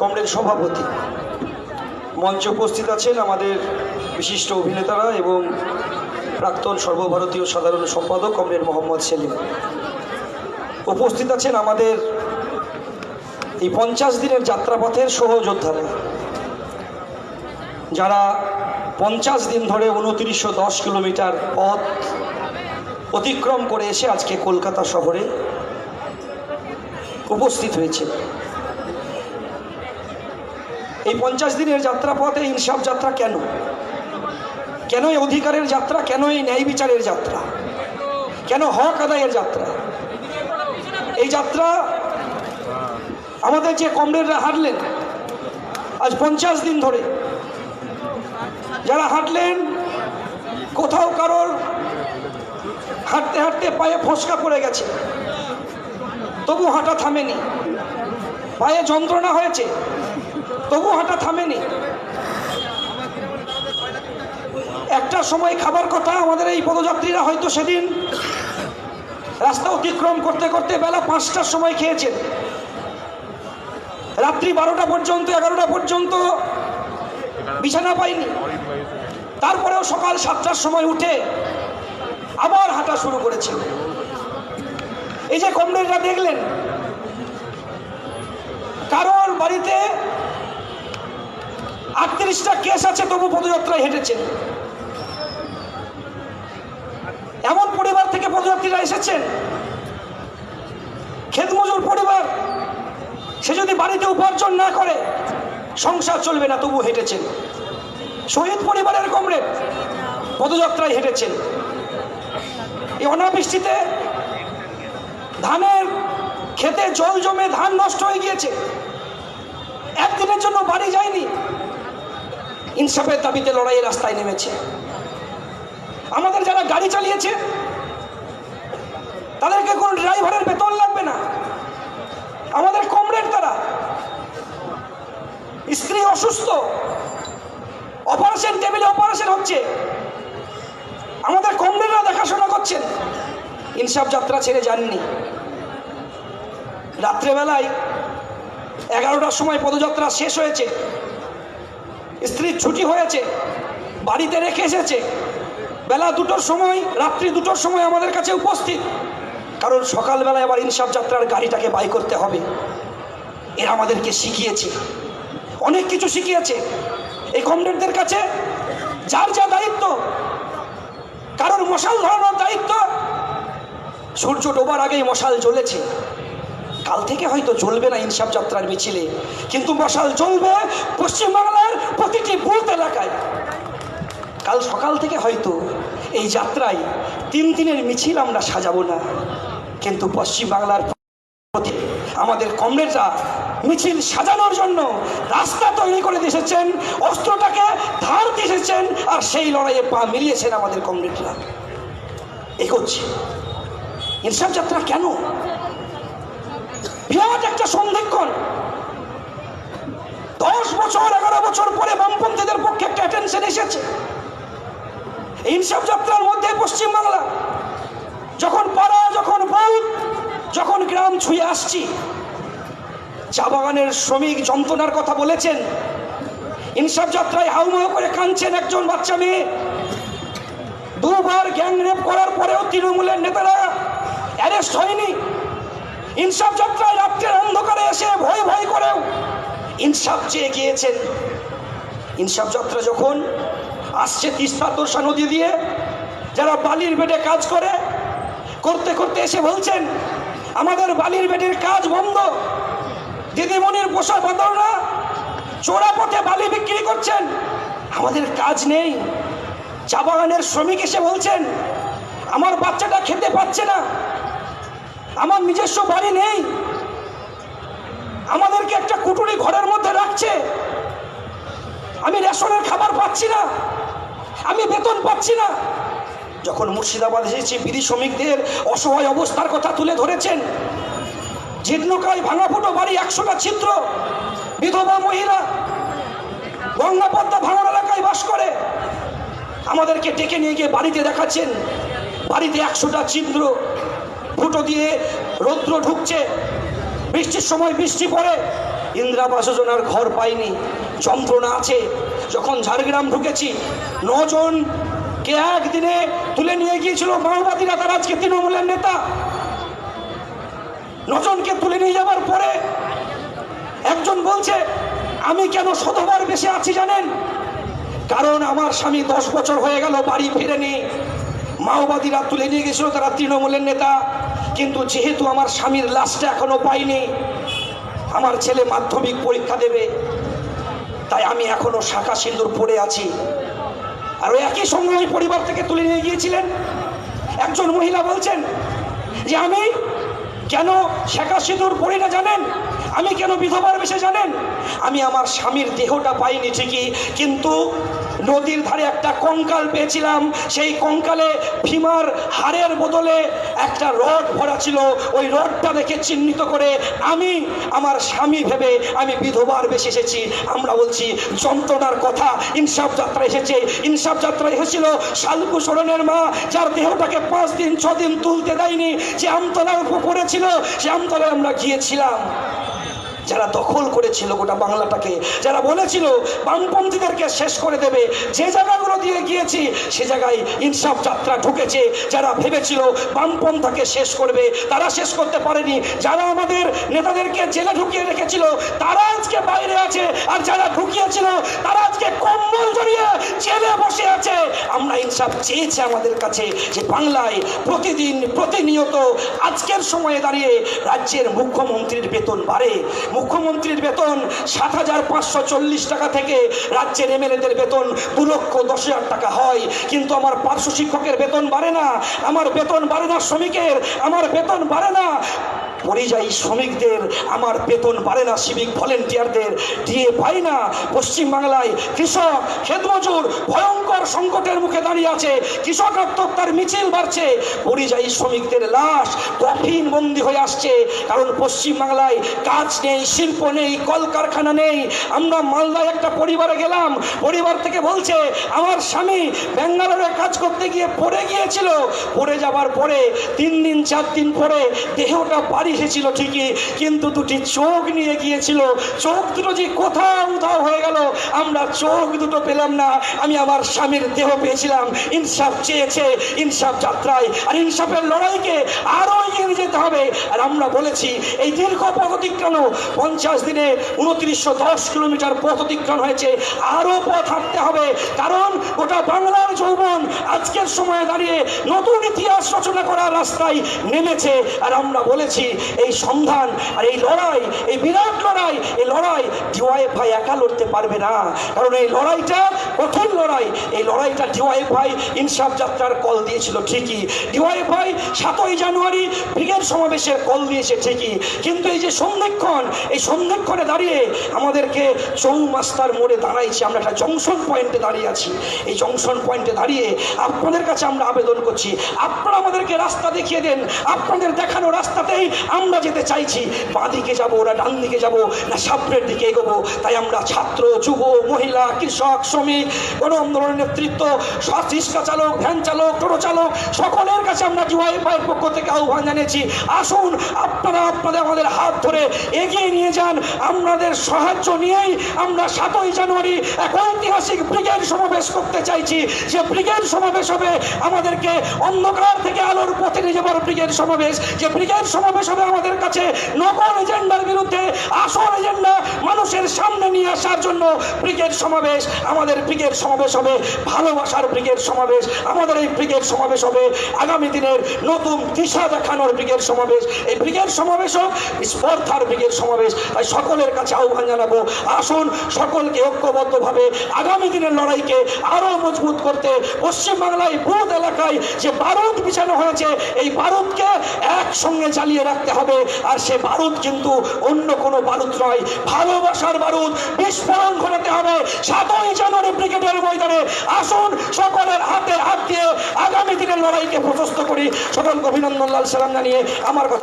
Comrade সভাপতি। মঞ্চে উপস্থিত আছেন আমাদের বিশিষ্ট অভিনেতারা এবং প্রাক্তন সর্বভারতীয় সাধারণ সম্পাদক কমরেড মোহাম্মদ সেলিম। উপস্থিত আছেন আমাদের এই পঞ্চাশ দিনের যাত্রাপথের সহযোদ্ধারা। যারা পঞ্চাশ দিন ধরে উনত্রিশশো দশ কিলোমিটার পথ অতিক্রম করে এসে আজকে কলকাতা শহরে উপস্থিত হয়েছে। এই পঞ্চাশ দিনের যাত্রা পথে ইনসাফ যাত্রা কেন? কেন এই অধিকারের যাত্রা? কেন এই ন্যায় বিচারের যাত্রা? কেন হক আদায়ের যাত্রা? এই যাত্রা আমাদের যে কমরেডরা হাঁটলেন, আজ পঞ্চাশ দিন ধরে, যারা হাঁটলেন, কোথাও কারোর হাঁটতে হাঁটতে পায়ে ফসকা পড়ে গেছে। তবু হাঁটা থামেনি। পায়ে যন্ত্রণা হয়েছে। তবু হাঁটা থামেনি। একটা সময় খাবার কথা, আমাদের এই পদযাত্রীরা হয়তো সেদিন রাস্তা অতিক্রম করতে করতে বেলা পাঁচটার সময় খেয়েছেন। রাত্রি বারোটা পর্যন্ত, এগারোটা পর্যন্ত বিছানা পাইনি তারপরেও সকাল সাতটার সময় উঠে আবার হাঁটা শুরু করেছে এই যে কমরেডরা দেখলেন, কারোর বাড়িতে আটত্রিশটা কেস আছে, তবু পদযাত্রায় হেঁটেছেন এমন পরিবার থেকে পদযাত্রীরা এসেছেন? খেতমজুর পরিবার, সে যদি বাড়িতে উপার্জন না করে, সংসার চলবে না, তবু হেঁটেছেন। শহীদ পরিবারের কমরেড, পদযাত্রায় হেঁটেছেন। এই অনাবৃষ্টিতে ধানের খেতে জল জমে ধান নষ্ট হয়ে গিয়েছে। একদিনের জন্য বাড়ি যায়নি। ইনসাফের দাবিতে লড়াইয়ের রাস্তায় নেমেছে। আমাদের যারা গাড়ি চালিয়েছে, তাদেরকে কোনো ড্রাইভারের বেতন লাগবে না। আমাদের কমরেড তারা, স্ত্রী অসুস্থ, অপারেশন টেবিলে অপারেশন হচ্ছে। আমাদের কমরেডরা দেখাশোনা করছেন। ইনসাফ যাত্রা ছেড়ে যাননি। রাত্রেবেলায় এগারোটার সময় পদযাত্রা শেষ হয়েছে। স্ত্রীর ছুটি হয়েছে, বাড়িতে রেখে এসেছে। বেলা দুটোর সময়, রাত্রি দুটোর সময় আমাদের কাছে উপস্থিত। কারণ সকালবেলায় আবার ইনসাফ যাত্রার গাড়িটাকে বাই করতে হবে। এরা আমাদেরকে শিখিয়েছে। অনেক কিছু শিখিয়েছে। এই কমরেডদের কাছে যার যা দায়িত্ব, কারোর মশাল ধরানোর দায়িত্ব, সূর্য ডোবার আগেই মশাল জ্বলেছে। কাল থেকে হয়তো জ্বলবে না ইনসাফ যাত্রার মিছিলে। কিন্তু মশাল জ্বলবে পশ্চিমবাংলার প্রতিটি বুথ এলাকায়। কাল সকাল থেকে হয়তো এই যাত্রায় তিন দিনের মিছিল আমরা সাজাবো না। কিন্তু পশ্চিমবাংলার পথে আমাদের কমরেডরা মিছিল সাজানোর জন্য রাস্তা তৈরি করে এসেছেন, অস্ত্রটাকে ধার দিয়ে এসেছেন, আর সেই লড়াইয়ে পা মিলিয়েছেন আমাদের কমরেডরা। এগোচ্ছে। ইনসাফ যাত্রা কেন? বিরাট একটা সন্ধিক্ষণ। দশ বছর, এগারো বছর পরে বামপন্থীদের পক্ষে একটা অ্যাটেনশন এসেছে। ইনসাফ যাত্রার মধ্যে পশ্চিমবাংলা, যখন পাড়া, যখন বুথ যখন গ্রাম ছুঁয়ে আসছি চা বাগানের শ্রমিক যন্ত্রণার কথা বলেছেন। ইনসাফ যাত্রায় হাউমাউ করে কাঁদছেন একজন বাচ্চা মেয়ে। দুবার গ্যাং করার পরেও তৃণমূলের নেতারা অ্যারেস্ট হয়নি। ইনসাফ যাত্রায় রাত্রের অন্ধকারে এসে ভয় ভয় করেও ইনসাফ চেয়ে গিয়েছেন। ইনসাফ যাত্রা যখন আসছে তিস্তা তোরসা নদী দিয়ে, যারা বালির বেডে কাজ করে, করতে করতে এসে বলছেন, আমাদের বালির বেডের কাজ বন্ধ। দিদিমণির পোষা বাঁদররা চোরা পথে বালি বিক্রি করছেন। আমাদের কাজ নেই। চা বাগানের শ্রমিক এসে বলছেন, আমার বাচ্চাটা খেতে পাচ্ছে না। আমার নিজস্ব বাড়ি নেই। আমাদেরকে একটা কুটুরি ঘরের মধ্যে রাখছে। আমি রেশনের খাবার পাচ্ছি না। আমি বেতন পাচ্ছি না। যখন মুর্শিদাবাদ এসেছি বিড়ি শ্রমিকদের অসহায় অবস্থার কথা তুলে ধরেছেন। জীর্ণকায় ভাঙা ফুটো বাড়ি একশোটা ছিদ্র। বিধবা মহিলা গঙ্গাপদ্মা ভাঙন এলাকায় বাস করে। আমাদেরকে ডেকে নিয়ে গিয়ে বাড়িতে দেখাচ্ছেন। বাড়িতে একশোটা ছিদ্র। ফুটো দিয়ে রৌদ্র ঢুকছে। বৃষ্টির সময় বৃষ্টি পড়ে। ইন্দিরাবাস যোজনার ঘর পাইনি। যন্ত্রণা আছে। যখন ঝাড়গ্রাম ঢুকেছি, নজন কে একদিনে তুলে নিয়ে গিয়েছিল মাওবাদীরা, তারা আজকে তৃণমূলের নেতা। নজনকে তুলে নিয়ে যাবার পরে একজন বলছে, আমি কেন শতবার বেশি আছি জানেন? কারণ আমার স্বামী দশ বছর হয়ে গেল, বাড়ি ফিরেনি। মাওবাদীরা তুলে নিয়ে গেছিল তারা তৃণমূলের নেতা। কিন্তু যেহেতু আমার স্বামীর লাশটা এখনও পাইনি, আমার ছেলে মাধ্যমিক পরীক্ষা দেবে, তাই আমি এখনও শাখা সিন্দুর পড়ে আছি। আর ওই একই সঙ্গে ওই পরিবার থেকে তুলে নিয়ে গিয়েছিলেন। একজন মহিলা বলছেন যে, আমি কেন শাখা সিঁদুর পড়ি না জানেন? আমি কেন বিধবার বেশে জানেন? আমি আমার স্বামীর দেহটা পাইনি ঠিকই, কিন্তু নদীর ধারে একটা কঙ্কাল পেয়েছিলাম। সেই কঙ্কালে ভীমার হাড়ের বদলে একটা রড ভরা ছিল। ওই রডটা দেখে চিহ্নিত করে আমি আমার স্বামী ভেবে আমি বিধবার বেশি এসেছি। আমরা বলছি, যন্ত্রণার কথা, ইনসাফ যাত্রা এসেছে। ইনসাফ যাত্রা এসেছিল শালকু সরণের মা, যার দেহটাকে পাঁচ দিন, ছ দিন তুলতে দেয়নি। যে আমতলার উপর পড়েছিল সে আমতলায় আমরা গিয়েছিলাম। যারা দখল করেছিল গোটা বাংলাটাকে যারা বলেছিল বামপন্থীদেরকে শেষ করে দেবে যে জায়গাগুলো দিয়ে গিয়েছি সে জায়গায় ইনসাফ যাত্রা ঢুকেছে। যারা ভেবেছিল বামপন্থাকে শেষ করবে, তারা শেষ করতে পারেনি। যারা আমাদের নেতাদেরকে জেলে ঢুকিয়ে রেখেছিল, তারা আজকে বাইরে আছে। আর যারা ঢুকিয়েছিল, তারা আজকে কম্বল জড়িয়ে জেলে বসে আছে। আমরা ইনসাফ চেয়েছি আমাদের কাছে যে বাংলায় প্রতিদিন প্রতিনিয়ত আজকের সময়ে দাঁড়িয়ে রাজ্যের মুখ্যমন্ত্রীর বেতন বাড়ে। মুখ্যমন্ত্রীর বেতন সাত হাজার পাঁচশো চল্লিশ টাকা থেকে রাজ্যের এমএলএদের বেতন দু লক্ষ দশ হাজার টাকা। হয়, কিন্তু আমার পার্শ্ব শিক্ষকের বেতন বাড়ে না, আমার বেতন বাড়ে না শ্রমিকের, আমার বেতন বাড়ে না। পরিযায়ী শ্রমিকদের আমার বেতন বাড়ে না সিভিক ভলেন্টিয়ারদের দিয়ে পাই না। পশ্চিমবাংলায় কৃষক খেতমজুর ভয়ঙ্কর সংকটের মুখে দাঁড়িয়ে আছে। কৃষক আত্মহত্যার মিছিল বাড়ছে। পরিযায়ী শ্রমিকদের লাশ কফিন বন্দি হয়ে আসছে। কারণ পশ্চিমবাংলায় কাজ নেই, শিল্প নেই, কলকারখানা নেই। আমরা মালদায় একটা পরিবারে গেলাম। পরিবার থেকে বলছে, আমার স্বামী ব্যাঙ্গালোরে কাজ করতে গিয়ে পড়ে গিয়েছিল। পড়ে যাবার পরে তিন দিন, চার দিন পরে দেহটা বাড়ি এসেছিল ঠিকই, কিন্তু দুটি চোখ নিয়ে গিয়েছিল। চোখ দুটো যে কোথাও উধাও হয়ে গেল, আমরা চোখ দুটো পেলাম না। আমি আমার স্বামীর দেহ পেয়েছিলাম। ইনসাফ চেয়েছে, ইনসাফ যাত্রায়। আর ইনসাফের লড়াইকে আরও এগিয়ে যেতে হবে। আর আমরা বলেছি, এই দীর্ঘ পথ অতিক্রম পঞ্চাশ দিনে উনত্রিশশো দশ কিলোমিটার পথ অতিক্রম হয়েছে। আরও পথ হাঁটতে হবে। কারণ গোটা বাংলার যৌবন আজকের সময়ে দাঁড়িয়ে নতুন ইতিহাস রচনা করার রাস্তায় নেমেছে। আর আমরা বলেছি এই সন্ধান আর এই লড়াই, এই বিরাট লড়াই, এই লড়াই ডিওয়াইএফ ভাই একা লড়তে পারবে না। কারণ এই লড়াইটা কঠিন লড়াই। এই লড়াইটা ডিওয়াইএফ ভাই ইনসাফ যাত্রার কল দিয়েছিল ঠিকই। ডিওয়াইএফ ভাই সাতই জানুয়ারি ব্রিগেড সমাবেশের কল দিয়েছে ঠিকই। কিন্তু এই যে সন্ধিক্ষণ, এই সন্ধিক্ষণে দাঁড়িয়ে আমাদেরকে চৌমাস্তার মোড়ে দাঁড়াইছি। আমরা একটা জংশন পয়েন্টে দাঁড়িয়ে আছি। এই জংশন পয়েন্টে দাঁড়িয়ে আপনাদের কাছে আমরা আবেদন করছি। আপনারা আমাদেরকে রাস্তা দেখিয়ে দেন। আপনাদের দেখানো রাস্তাতেই আমরা যেতে চাইছি বাঁ দিকে যাব না ডান দিকে যাব না সামনের দিকে এগোবো। তাই আমরা ছাত্র, যুব, মহিলা, কৃষক, শ্রমিক গণ আন্দোলনের নেতৃত্ব রিক্সা চালক, ভ্যান চালক, টোটো চালক, সকলের কাছে আমরা জুয়াইফাইয়ের পক্ষ থেকে আহ্বান জানিয়েছি, আসুন আপনারা আপনাদের আমাদের হাত ধরে এগিয়ে নিয়ে যান। আপনাদের সাহায্য নিয়েই আমরা সাতই জানুয়ারি এক ঐতিহাসিক ব্রিগেড সমাবেশ করতে চাইছি। যে ব্রিগেড সমাবেশ হবে আমাদেরকে অন্ধকার থেকে আলোর পথে নিয়ে যাবার ব্রিগেড সমাবেশ। যে ব্রিগেড সমাবেশ আমাদের কাছে নকল এজেন্ডার বিরুদ্ধে আসল এজেন্ডা মানুষের সামনে নিয়ে আসার জন্য ব্রিগেড সমাবেশ, আমাদের ব্রিগেড সমাবেশ হবে, ভালোবাসার ব্রিগেড সমাবেশ, আমাদের এই ব্রিগেড সমাবেশ হবে, আগামী দিনের নতুন দিশা দেখানোর ব্রিগেড সমাবেশ। এই ব্রিগেড সমাবেশ হোক, স্পর্ধার ব্রিগেড সমাবেশ। তাই সকলের কাছে আহ্বান জানাব, আসুন সকলকে ঐক্যবদ্ধভাবে আগামী দিনের লড়াইকে আরও মজবুত করতে, পশ্চিমবাংলায় বুথ এলাকায় যে বারুদ বিছানো হয়েছে, এই বারুদকে একসঙ্গে জ্বালিয়ে রাখতে হবে। আর সে বারুদ কিন্তু অন্য কোনো বারুদ নয়। ভালোবাসার বারুদ বিস্ফোরণ ঘটাতে হবে। সাতই জানুয়ারি ব্রিগেডের ময়দানে আসুন, সকলের হাতে হাত দিয়ে আগামী দিনের লড়াইকে প্রশস্ত করি। সকলকে অভিনন্দন, লাল সালাম জানিয়ে আমার কথা